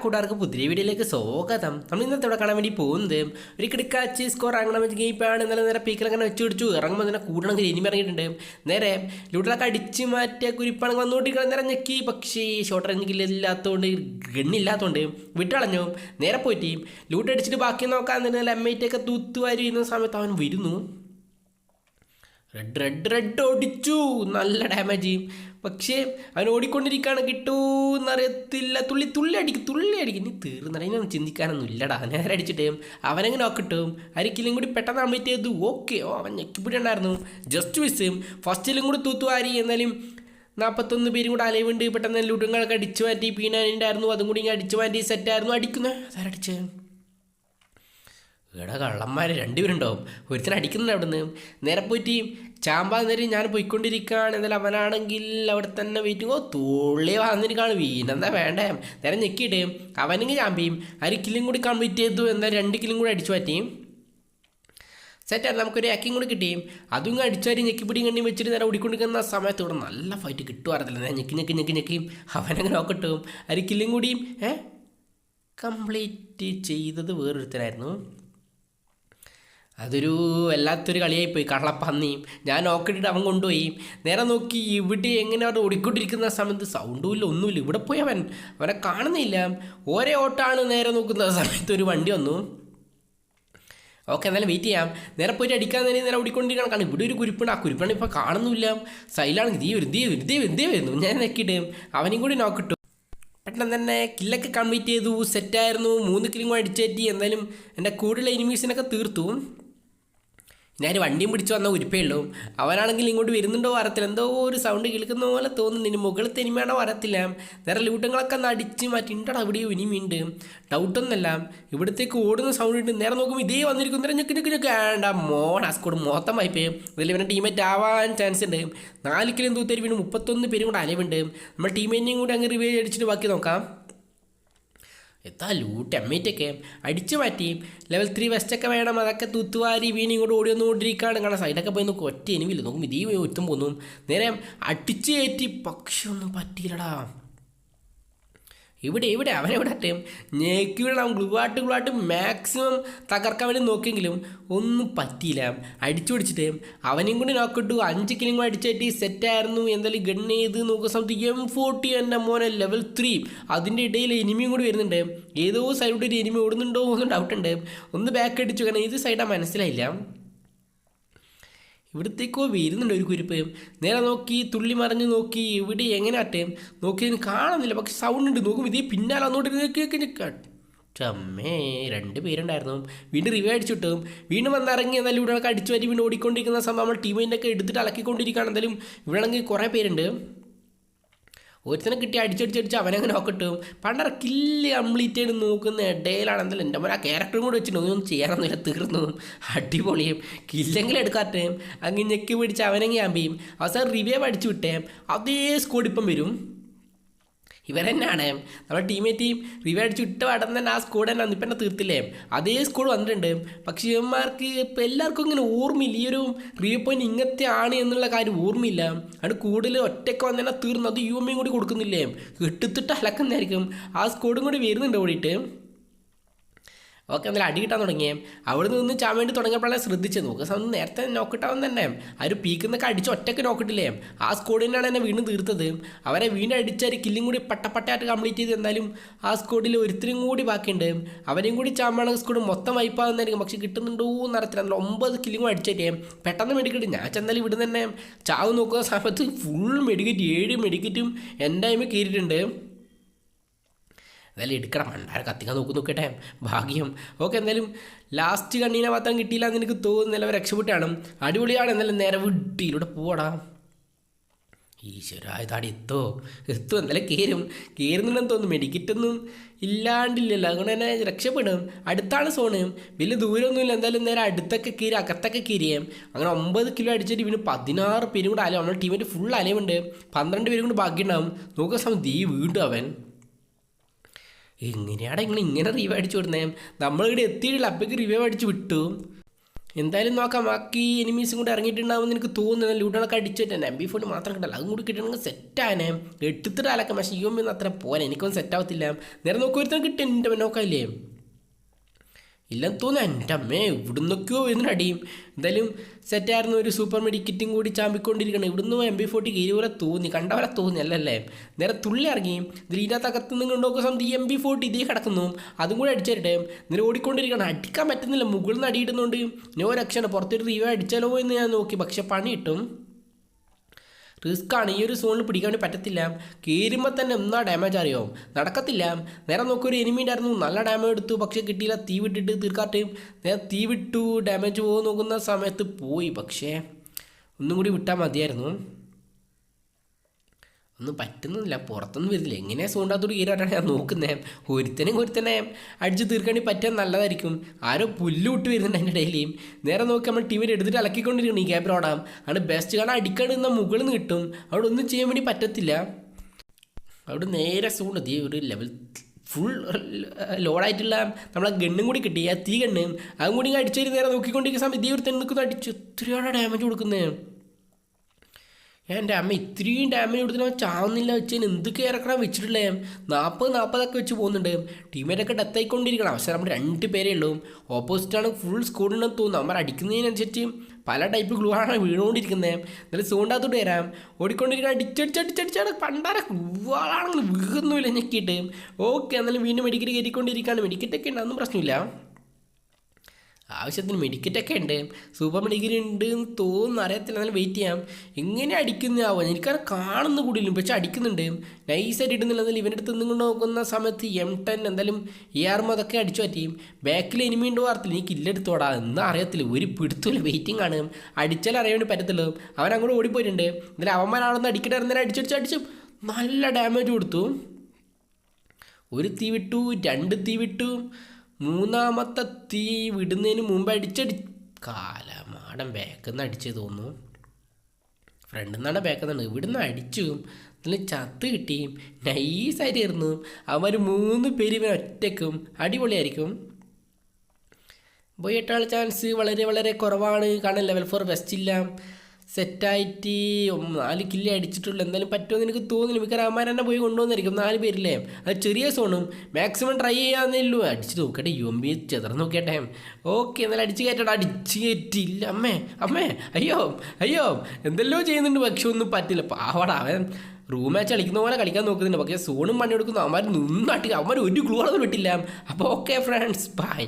കൂട്ടുകാർക്ക് പുതിയ വീഡിയോയിലേക്ക് സ്വാഗതം. നമ്മൾ ഇന്നത്തെ ഇവിടെ കാണാൻ വേണ്ടി പോകുന്നത് ഒരു കിടക്കാച്ച് സ്കോർ ഇറങ്ങണമെന്ന് ഗെയിപ്പാണ് ഇന്നലെ നേരെ പീക്കിൽ അങ്ങനെ വെച്ച് പിടിച്ചു. ഇറങ്ങുമ്പോൾ തന്നെ കൂടണമെങ്കിൽ ഇനി ഇറങ്ങിയിട്ടുണ്ട്. നേരെ ലൂട്ടിലൊക്കെ അടിച്ച് മാറ്റിയ കുരിപ്പാണെങ്കിൽ വന്നുകൊണ്ടിരിക്കണം നേരെ ഞെക്കി. പക്ഷേ ഷോർട്ട് റേഞ്ച് ഇല്ലാത്തതുകൊണ്ട് ഗണ്ണില്ലാത്തതുകൊണ്ട് വിട്ടളഞ്ഞു. നേരെ പോയിട്ട് ലൂട്ട് അടിച്ചിട്ട് ബാക്കി നോക്കാൻ തന്നെ എം ഐറ്റൊക്കെ തൂത്തുവാരി സമയത്ത് അവൻ വരുന്നു. റെഡ് റെഡ് റെഡ് ഓടിച്ചു. നല്ല ഡാമേജ് ചെയ്യും പക്ഷേ അവൻ ഓടിക്കൊണ്ടിരിക്കുകയാണ്. കിട്ടൂന്നറിയത്തില്ല. തുള്ളി തുള്ളി അടിക്കും തുള്ളി അടിക്കും. നീ തീർന്നറിയാൻ ചിന്തിക്കാനൊന്നും ഇല്ലടാ. നേരെ അടിച്ചിട്ട് അവനെങ്ങനെ നോക്കിട്ടും അരിക്കലും കൂടി പെട്ടെന്ന് കംപ്ലീറ്റ് ചെയ്തു. ഓക്കെ ഓ അവൻ ഞെക്കിപ്പിടി ഉണ്ടായിരുന്നു. ജസ്റ്റ് മിസ് ഫസ്റ്റിലും കൂടി തൂത്തുവാരി എന്നാലും നാൽപ്പത്തൊന്ന് പേരും കൂടെ അലവുണ്ട് പെട്ടെന്ന് ലുടുങ്ങളൊക്കെ അടിച്ചു മാറ്റി. പീനാനുണ്ടായിരുന്നു അതും കൂടി ഇങ്ങനെ അടിച്ചു മാറ്റി. സെറ്റായിരുന്നു അടിക്കുന്നത് അതാരടിച്ചേ ഇവിടെ കള്ളന്മാർ രണ്ടുപേരുണ്ടാവും. ഒരുത്തൻ അടിക്കുന്നുണ്ട് അവിടെ നിന്ന് നേരെ പോയിട്ട് ചാമ്പാ നേരം ഞാൻ പോയിക്കൊണ്ടിരിക്കുകയാണ്. എന്നാലും അവനാണെങ്കിൽ അവിടെ തന്നെ വെയിറ്റ് ഓ തുള്ളി വന്നിരിക്കുകയാണ്. വീണെന്താ വേണ്ടേ? നേരെ ഞെക്കിയിട്ട് അവനെങ്കിൽ ചാമ്പിയും ഒരു കില്ലും കൂടി കംപ്ലീറ്റ് ചെയ്തു. എന്നാൽ രണ്ട് കില്ലും കൂടി അടിച്ചു മാറ്റിയും സെറ്റാണ് നമുക്കൊരു ആക്കിങ് കൂടി കിട്ടിയും അതും അടിച്ചാരി ഞെക്കിപ്പിടി കണ്ണിയും വെച്ചിട്ട് നേരെ ഓടിക്കൊണ്ടിരിക്കുന്ന സമയത്ത് ഇവിടെ നല്ല ഫൈറ്റ് കിട്ടുമായിരുന്നില്ല ഞെക്കി ഞെക്കി ഞെക്കി ഞെക്കിയും അവനങ്ങനെ നോക്കട്ടും ഒരു കില്ലും കൂടിയും ഏ? കംപ്ലീറ്റ് ചെയ്തത് വേറൊരുത്തരായിരുന്നു അതൊരു വല്ലാത്തൊരു കളിയായിപ്പോയി. കള്ളപ്പന്നിയും ഞാൻ നോക്കിയിട്ട് അവൻ കൊണ്ടുപോയി. നേരെ നോക്കി ഇവിടെ എങ്ങനെ അവിടെ ഓടിക്കൊണ്ടിരിക്കുന്ന സമയത്ത് സൗണ്ടും ഇല്ല ഒന്നുമില്ല. ഇവിടെ പോയി അവൻ. അവനെ കാണുന്നില്ല. ഒരേ ഓട്ടാണ് നേരെ നോക്കുന്ന സമയത്ത് ഒരു വണ്ടി വന്നു. ഓക്കെ എന്നാലും വെയിറ്റ് ചെയ്യാം. നേരെ പോയിട്ട് അടിക്കാൻ തന്നെ നേരെ ഓടിക്കൊണ്ടിരിക്കണം കാരണം ഇവിടെ ഒരു കുരിപ്പുണ്ട്. ആ കുരിപ്പാണ് ഇപ്പോൾ കാണുന്നില്ല. സൈലാണ് ദീ ഒരു ദീ ദീ വരുന്നു. ഞാൻ നോക്കിയിട്ട് അവനെയും കൂടി നോക്കിട്ടു പെട്ടെന്ന് തന്നെ കില്ലൊക്കെ കംപ്ലീറ്റ് ചെയ്തു. സെറ്റായിരുന്നു മൂന്ന് കില്ലും കൂടെ അടിച്ചേറ്റി. എന്തായാലും എന്റെ കൂടുതൽ എനിമീസിനൊക്കെ തീർത്തു. ഞാൻ വണ്ടിയും പിടിച്ച് വന്ന ഉരുപ്പേ ഉള്ളൂ. അവനാണെങ്കിൽ ഇങ്ങോട്ട് വരുന്നുണ്ടോ വരത്തില്ല. എന്തോ ഒരു സൗണ്ട് കേൾക്കുന്ന പോലെ തോന്നുന്നു. ഇനി മുകളിൽ തനിമയാണോ വരത്തില്ല. നേരെ ലൂട്ടങ്ങളൊക്കെ ഒന്ന് അടിച്ച് മാറ്റി. അവിടെയോ? ഇനിയുമുണ്ട് ഡൗട്ടൊന്നല്ല ഇവിടത്തേക്ക് ഓടുന്ന സൗണ്ട് ഉണ്ട് നേരെ നോക്കുമ്പോൾ ഇതേ വന്നിരിക്കും നേരെ ഞെക്കി ഞെക്കി ഞെക്കി. വേണ്ട മോൺ ആസ്കോട് മൊത്തം വായ്പേ ഇതിൽ ഇവന്റെ ടീമേറ്റ് ആവാൻ ചാൻസ് ഉണ്ട് നാല് കിലോ തൂത്തേരി വീണ് മുപ്പത്തൊന്ന് പേരും കൂടെ അലവുണ്ട് നമ്മുടെ ടീമേറ്റിനെയും കൂടി അങ്ങ് റിവേ അടിച്ചിട്ട് ബാക്കി നോക്കാം. എത്താ ലൂട്ട് എമ്മേറ്റൊക്കെ അടിച്ചു മാറ്റി ലെവൽ ത്രീ വെസ്റ്റൊക്കെ വേണം. അതൊക്കെ തൂത്തുവാരി വീണി ഇങ്ങോട്ട് ഓടി വന്നുകൊണ്ടിരിക്കുകയാണ്. കാരണം സൈഡൊക്കെ പോയി നോക്കും ഒറ്റ എനിവില്ല നോക്കും ഇതീ ഒത്തും പോന്നു. നേരെ അടിച്ചു കയറ്റി. പക്ഷെ ഒന്നും പറ്റിയില്ലടാ. ഇവിടെ ഇവിടെ അവനെവിടെ അറ്റയും ഞേക്കിവിടെ അവൻ ഗ്ലുവാട്ട് ഗ്ലുവാട്ട് മാക്സിമം തകർക്കാൻ വേണ്ടി നോക്കിയെങ്കിലും ഒന്നും പറ്റിയില്ല. അടിച്ചു പിടിച്ചിട്ട് അവനെയും കൂടി നോക്കിട്ടു അഞ്ച് കിലും കൂടി അടിച്ചേറ്റി സെറ്റായിരുന്നു എന്തായാലും ഗൺ ചെയ്ത് നോക്കുന്ന സമയത്ത് എം ഫോർട്ടി എന്റെ മോനെ ലെവൽ ത്രീ അതിന്റെ ഇടയിൽ എനിമിയും കൂടി വരുന്നുണ്ട്. ഏതോ സൈഡിൽ ഒരു എനിമി ഓടുന്നുണ്ടോ എന്ന് ഡൗട്ട് ഉണ്ട്. ഒന്ന് ബാക്ക് അടിച്ചു. കാരണം ഏത് സൈഡാണ് മനസ്സിലായില്ല. ഇവിടത്തേക്കോ വരുന്നുണ്ട് ഒരു കുരിപ്പ്. നേരെ നോക്കി തുള്ളി മറിഞ്ഞ് നോക്കി ഇവിടെ എങ്ങനെ ആട്ടെ നോക്കി അതിന് കാണുന്നില്ല പക്ഷെ സൗണ്ട് ഉണ്ട്. നോക്കും ഇതേ പിന്നാലെ അങ്ങോട്ട് ചമ്മേ രണ്ട് പേരുണ്ടായിരുന്നു. വീണ്ടും റിവേ അടിച്ചു കിട്ടും. വീണ്ടും വന്നിറങ്ങി എന്നാലും ഇവിടെ അടിച്ചു വരി വീണ്ടും ഓടിക്കൊണ്ടിരിക്കുന്ന സംഭവം നമ്മൾ ടീമിന്റെ ഒക്കെ എടുത്തിട്ട് അലക്കിക്കൊണ്ടിരിക്കുകയാണ്. എന്തായാലും ഇവിടെ ആണെങ്കിൽ കുറേ പേരുണ്ട്. ഒരുത്തനെ കിട്ടി അടിച്ചടിച്ചടിച്ച് അവനങ്ങനെ നോക്കട്ടും. പണ്ടറ കില്ല് കംപ്ലീറ്റ് ചെയ്ത് നോക്കുന്ന ഇടയിലാണ് എന്തായാലും എന്റെ മോനെ ആ ക്യാരക്ടറും കൂടെ വെച്ചിട്ട് ഒന്നും ചെയ്യാനൊന്നുമില്ല തീർന്നു. അടിപൊളിയും. കില്ലെങ്കിലും എടുക്കാത്തേ. അങ്ങ് ഞെക്കി പിടിച്ച് അവനെങ്കിൽ ആമ്പിയും അവസാനം റിവൈവ് അടിച്ചു വിട്ടേം. അതേ സ്കോഡ് ഇപ്പം വരും തന്നെയാണ് നമ്മുടെ ടീമേറ്റ് റിവേഡ് ഇട്ട വടം തന്നെ ആ സ്കൂഡ് തന്നെ ഇപ്പം തന്നെ തീർത്തില്ലേ? അതേ സ്കൂൾ വന്നിട്ടുണ്ട്. പക്ഷേ ഇവന്മാർക്ക് ഇപ്പം എല്ലാവർക്കും ഇങ്ങനെ ഓർമ്മയില്ല. ഈ ഒരു റിവ്യൂ പോയിന്റ് ഇങ്ങനത്തെ ആണ് എന്നുള്ള കാര്യം ഓർമ്മയില്ല. അത് കൂടുതൽ ഒറ്റയ്ക്ക് വന്നതിനെ തീർന്നു അത് യു എമ്മയും കൂടി കൊടുക്കുന്നില്ലേ? ഇട്ടിത്തിട്ട് അലക്കുന്നതായിരിക്കും. ആ സ്കൂഡും കൂടി വരുന്നുണ്ട് ഓടിയിട്ട്. ഓക്കെ എന്തായാലും അടി കിട്ടാൻ തുടങ്ങിയേ. അവിടെ നിന്ന് ചാൻ വേണ്ടി തുടങ്ങിയപ്പോഴാണ് ശ്രദ്ധിച്ചത് നോക്കുക സമയം നേരത്തെ നോക്കിട്ടാവും തന്നെ. ആ ഒരു പീക്കുന്നൊക്കെ അടിച്ച് ഒറ്റയ്ക്ക് നോക്കിട്ടില്ലേ ആ സ്കോഡിനാണ് എന്നെ വീണ്ടും തീർത്തത്. അവരെ വീണ്ടും അടിച്ചാൽ കില്ലും കൂടി പട്ടപ്പട്ടയായിട്ട് കംപ്ലീറ്റ് ചെയ്ത് എന്തായാലും ആ സ്കോഡിൽ ഒരുത്തരും കൂടി ബാക്കിയുണ്ട്. അവരെയും കൂടി ചാമ്പാണ് സ്കോഡ് മൊത്തം വൈപ്പാകുന്നതായിരിക്കും പക്ഷേ കിട്ടുന്നുണ്ടോ എന്നറിയത്തില്ല നല്ല ഒമ്പത് കില്ലും അടിച്ചേറ്റേ. പെട്ടെന്ന് മെഡിക്കറ്റ് ഞാൻ ചെന്നാൽ ഇവിടെ തന്നെ ചാവ് നോക്കുന്ന സമയത്ത് ഫുൾ മെഡിക്കറ്റ് ഏഴ് മെഡിക്കറ്റും എന്റെ ടൈമിൽ കയറിയിട്ടുണ്ട്. എന്തായാലും എടുക്കണം. മണ്ടാര കത്തിക്കാൻ നോക്കി നോക്കട്ടെ. ഭാഗ്യം. ഓക്കെ എന്തായാലും ലാസ്റ്റ് കണ്ണീനെ മാത്രം കിട്ടിയില്ല എന്ന് എനിക്ക് തോന്നുന്നില്ല അവർ രക്ഷപ്പെട്ടാണ്. അടിപൊളിയാണ്. എന്നാലും നേരെ വിട്ടിയിലൂടെ പോവാടാ. ഈശ്വര ഇതാടി എത്തോ. എത്തും എന്തായാലും കയറും കയറുന്നുണ്ടെന്ന് തോന്നുന്നു. മെഡിക്കറ്റൊന്നും ഇല്ലാണ്ടില്ലല്ലോ. അതുകൊണ്ട് തന്നെ രക്ഷപ്പെടും. അടുത്താണ് സോണ് വലിയ ദൂരമൊന്നുമില്ല എന്തായാലും നേരെ അടുത്തൊക്കെ കീരി അകത്തൊക്കെ കീരിയേം അങ്ങനെ ഒമ്പത് കിലോ അടിച്ചിട്ട് ഇവന് പതിനാറ് പേരും കൂടെ അലയും. നമ്മുടെ ടീമിന്റെ ഫുൾ അലയുണ്ട്. പന്ത്രണ്ട് പേരും കൂടെ ബാക്കിയുണ്ടാവും നോക്കുന്ന സമയം ദീ വീണ്ടും അവൻ. എങ്ങനെയാണ് നിങ്ങൾ ഇങ്ങനെ റിവൈവ് അടിച്ചു വിടുന്നേ? നമ്മളിവിടെ എത്തിയിട്ടില്ല അപ്പേക്ക് റിവൈവ് അടിച്ച് വിട്ടു. എന്തായാലും നോക്കാം ബാക്കി എനിമീസും കൂടെ ഇറങ്ങിയിട്ടുണ്ടാവുമെന്ന് എനിക്ക് തോന്നുന്നു. ലൂട്ടൊക്കെ അടിച്ചിട്ട് എം ബി ഫോൺ മാത്രം കിട്ടില്ല അതും കൂടി കിട്ടണമെങ്കിൽ സെറ്റാനെ എടുത്തിട്ട് അലക്കാം പക്ഷേ ഈ എം അത്ര പോലെ എനിക്കൊന്നും സെറ്റാവത്തില്ല നേരെ നോക്കുവരുത്തം കിട്ടും എന്റെ നോക്കാല്ലേ ഇല്ലെന്ന് തോന്നുന്നു. എന്റെ അമ്മേ ഇവിടുന്നൊക്കെയോ വരുന്ന അടിയും. എന്തായാലും സെറ്റായിരുന്നു ഒരു സൂപ്പർ മെഡിക്കറ്റും കൂടി ചാമ്പിക്കൊണ്ടിരിക്കണം. ഇവിടുന്ന് എം ബി ഫോർട്ടി കയറി പോലെ തോന്നി. കണ്ട പോലെ തോന്നി അല്ലല്ലേ? നേരെ തുള്ളി ഇറങ്ങി. ഇതിൽ നിന്ന് നോക്കുന്ന സമയത്ത് ഈ എം ബി ഫോർട്ടി ഇതേ കിടക്കുന്നു. അതും കൂടി അടിച്ചിട്ടെ നേരെ ഓടിക്കൊണ്ടിരിക്കണം. അടിക്കാൻ പറ്റുന്നില്ല. മുകളിൽ നിന്ന് അടിയിടുന്നുണ്ട് ഞാൻ രക്ഷണം പുറത്തൊരു റിവ്യൂ അടിച്ചാലോ എന്ന് ഞാൻ നോക്കി. പക്ഷെ പണി കിട്ടും. റിസ്ക്കാണ്. ഈ ഒരു സോണിൽ പിടിക്കാൻ വേണ്ടി പറ്റത്തില്ല. കയറുമ്പോൾ തന്നെ എന്നാ ഡാമേജ് അറിയാവും? നടക്കത്തില്ല. നേരെ നോക്കൊരു എനിമി ഉണ്ടായിരുന്നു. നല്ല ഡാമേജ് എടുത്തു. പക്ഷേ കിട്ടിയില്ല. തീ വിട്ടിട്ട് തീർക്കാട്ട്. നേരെ തീ വിട്ടു. ഡാമേജ് പോകുന്ന നോക്കുന്ന സമയത്ത് പോയി. പക്ഷേ ഒന്നും കൂടി വിട്ടാൽ മതിയായിരുന്നു. ഒന്നും പറ്റുന്നില്ല പുറത്തൊന്നും വരുന്നില്ല. എങ്ങനെ സൂണ്ടാത്തോട് കീരാട്ടാണ് ഞാൻ നോക്കുന്നത് ഒരുത്തനെയും ഒരുത്തനെ അടിച്ച് തീർക്കാണ്ടി പറ്റാൻ നല്ലതായിരിക്കും. ആരോ പുല്ല് വിട്ട് വരുന്നുണ്ട് അതിന്റെ ഇടയിലേയും നേരെ നോക്കി നമ്മൾ ടീമിൽ എടുത്തിട്ട് ഇളക്കിക്കൊണ്ടിരിക്കണം ഈ ക്യാബിലോടാം ആണ് ബെസ്റ്റ് കാരണം അടിക്കാണ്ട് നിന്നാൽ മുകളിൽ നിന്ന് കിട്ടും. അവിടെ ഒന്നും ചെയ്യാൻ വേണ്ടി പറ്റത്തില്ല. അവിടെ നേരെ സൂണ്ട് തീ ഒരു ലെവൽ ഫുൾ ലോഡായിട്ടുള്ള നമ്മളെ ഗണ്ണും കൂടി കിട്ടി. ആ തീ ഗണ്ണ്. അതും കൂടി അടിച്ചൊരു നേരെ നോക്കിക്കൊണ്ടിരിക്കുന്ന സമയത്ത് ഈ ഒരു തന്നെ അടിച്ചു. എത്രയാണ് ഡാമേജ് കൊടുക്കുന്നത് എന്റെ അമ്മ ഇത്രയും ഡാമേജ് കൊടുത്തിട്ട് ചാവുന്നില്ല വെച്ചാൽ എന്തൊക്കെ ഇറക്കണം വെച്ചിട്ടുള്ളേ? നാൽപ്പത് നാൽപ്പതൊക്കെ വെച്ച് പോകുന്നുണ്ട്. ടീമേറ്റൊക്കെ ഡെത്ത് ആയിക്കൊണ്ടിരിക്കണം. അവസരം നമ്മൾ രണ്ട് പേരേ ഉള്ളൂ. ഓപ്പോസിറ്റാണ് ഫുൾ സ്കൂളിനെന്ന് തോന്നുന്നു. നമ്മൾ അടിക്കുന്നതിനനുസരിച്ച് പല ടൈപ്പ് ഗ്ലൂ ആണ് വീണുകൊണ്ടിരിക്കുന്നത് എന്നാലും സൂണ്ടാത്തോട്ട് വരാം. ഓടിക്കൊണ്ടിരിക്കണം അടിച്ചടിച്ചടിച്ചടിച്ചാണ് പണ്ടാര ഗ്ലൂവാളാണെങ്കിൽ വീകുന്നുമില്ല ഞെക്കിയിട്ട്. ഓക്കെ എന്നാലും വീണ്ടും മെഡിക്കറ്റ് കയറ്റിക്കൊണ്ടിരിക്കുകയാണ് മെഡിക്കറ്റൊക്കെ ഉണ്ടാകുന്ന പ്രശ്നമില്ല. ആവശ്യത്തിന് മെഡിക്കറ്റൊക്കെ ഉണ്ട്. സൂപ്പർ ഡിഗ്രി ഉണ്ട് എന്ന് തോന്നുന്നു. അറിയത്തില്ല. എന്നാലും വെയിറ്റ് ചെയ്യാം. എങ്ങനെ അടിക്കുന്നതാവും എനിക്കത് കാണുന്ന കൂടിയില്ല പക്ഷെ അടിക്കുന്നുണ്ട്. നൈസായിട്ട് ഇടുന്നില്ല എന്നാലും ഇവന്റെ അടുത്ത് നിന്നും നോക്കുന്ന സമയത്ത് എം ടെൻ എന്തായാലും എ ആർ അതൊക്കെ അടിച്ചു പറ്റിയും ബാക്കിൽ എനിമി ഉണ്ടോ അറിയത്തില്ല. എനിക്ക് ഇല്ലെടുത്തോടാ എന്ന് അറിയത്തില്ല. ഒരു പിടുത്തില്ല വെയിറ്റിംഗ് ആണ്. അടിച്ചാൽ അറിയാൻ പറ്റത്തുള്ളൂ. അവൻ അങ്ങോട്ട് ഓടിപ്പോയിട്ടുണ്ട്. എന്നാലും അവന്മാരാണെന്ന് അടിക്കട്ടെ അന്നേരം അടിച്ചടിച്ച് അടിച്ചു നല്ല ഡാമേജ് കൊടുത്തു. ഒരു തീ വിട്ടു രണ്ട് തീ വിട്ടു. മൂന്നാമത്തെ തീ വിടുന്നതിന് മുമ്പ് അടിച്ചടി കാലമാടം ബാക്കിൽ അടിച്ച് തോന്നുന്നു. ഫ്രണ്ടിൽ നിന്നാണ് ബാക്കിൽ നിന്നാണ് ഇവിടുന്ന് അടിച്ചു. നല്ല ചത്ത് കിട്ടി. നൈസായിട്ടായിരുന്നു അവന്മാർ മൂന്ന് പേര് ഇവൻ ഒറ്റക്കും അടിപൊളിയായിരിക്കും. പോയിട്ടുള്ള ചാൻസ് വളരെ വളരെ കുറവാണ്. കാരണം ലെവൽ ഫോർ ബെസ്റ്റ് ഇല്ല. സെറ്റായിട്ട് നാല് കില്ല് അടിച്ചിട്ടുള്ളൂ. എന്തായാലും പറ്റുമെന്ന് എനിക്ക് തോന്നുന്നില്ല. മിക്ക രാമാൻ തന്നെ പോയി കൊണ്ടുവന്നായിരിക്കും നാല് പേരില്ലേ? അത് ചെറിയ സോണും മാക്സിമം ട്രൈ ചെയ്യാന്നേ ഉള്ളൂ. അടിച്ച് നോക്കട്ടെ യു എം ബി ചെതർ നോക്കിയട്ടെ. ഓക്കെ എന്നാലും അടിച്ച് കയറ്റടാ അടിച്ച് കയറ്റില്ല അമ്മേ അമ്മേ അയ്യോ അയ്യോ. എന്തെല്ലോ ചെയ്യുന്നുണ്ട്. പക്ഷെ ഒന്നും പറ്റില്ല. പാവടാ അവൻ റൂം മാച്ച് കളിക്കുന്ന പോലെ കളിക്കാൻ നോക്കുന്നുണ്ട്. പക്ഷേ സോണും പണിയെടുക്കുന്നു. അവന്മാർ നിന്നാട്ടി അവന്മാർ ഒരു ഗ്ലൂ അളവ് വിട്ടില്ല അപ്പോൾ ഓക്കെ ഫ്രണ്ട്സ് ബൈ